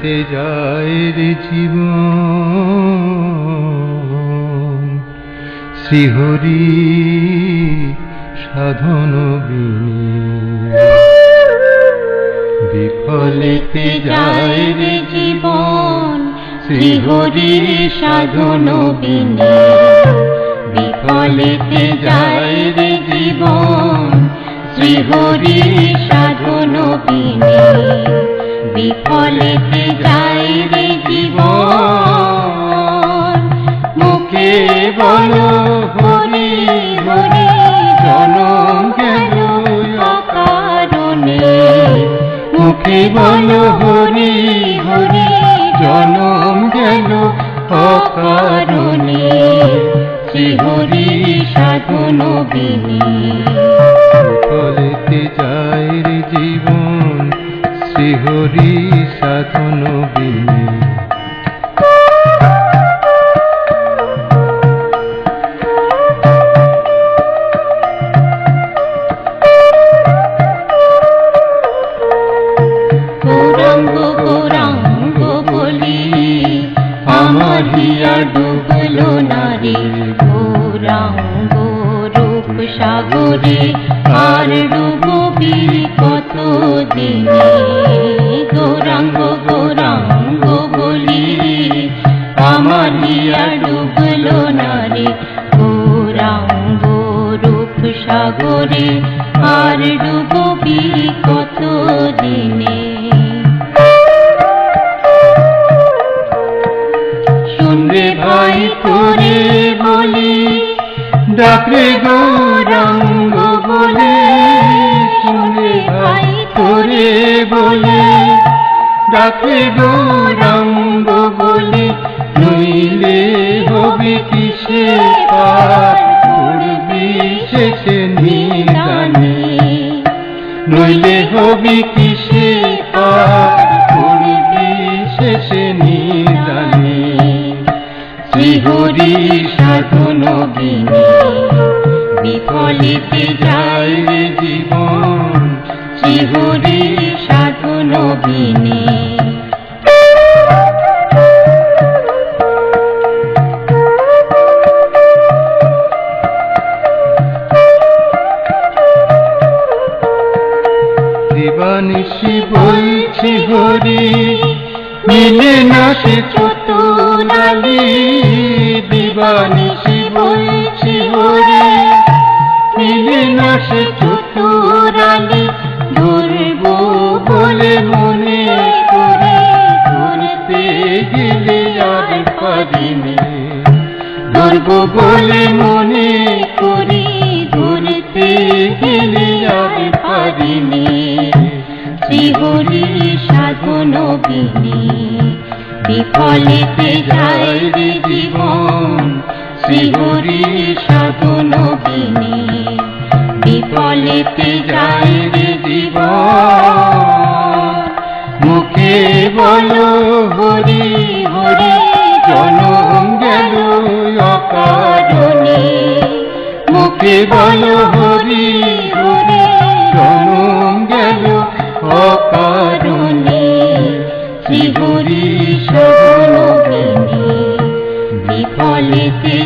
বিফলেতে যায় রে জীবন। শ্রীহরি সাধন বিফলেতে যায় রে জীবন। শ্রীহরি সাধন বিফলেতে যায় রে জীবন। শ্রীহরি সাধন মুখে বলো, হরি হরি, জনম গেল অকারণে মুখে বলো, হরি হরি, জনম গেল অকারণে। শ্রীহরি সাধন বিনে। বিফলেতে যায় জীবন, শ্রীহরি সাধন বিনে। হিয়া ডুবলো নারী, গৌরাঙ্গ রূপ সাগরে, আর ডুববি কত দিনে? গৌরাঙ্গ গৌরাঙ্গ বলি আমার হিয়া ডুবলো নারী, গৌরাঙ্গ রূপ সাগরে, আর ডুববি ডাকরে গৌরাঙ্গ বলে শুনবে ভাই তোরে বলে। ডাকরে গৌরাঙ্গ বলে নইলে হবে কিসে পার করবি শেষে নিদানে। নইলে হবে কিসে পার করবি শেষে নিদানে। শ্রীহরি সাধন বিনে বিফলিতে যায় জীবন, শ্রীহরি সাধন বিনে দিবানিশি বলছি হরি মিলে না সে চতুরালি দিবানিশি বলছি ধরব বলে মনে করি ধরতে গেলে আর পারিনি শ্রীহরি সাধন বিনে বিফলেতে যায় রে জীবন। শ্রীহরি সাধন বিনে বিফলেতে যায় রে জীবন। মুখে বলো, হরি হরি কারণে মুখে বলো হরি হরি জনম গেল অকারণে। শ্রীহরি শরণ বিফলেতে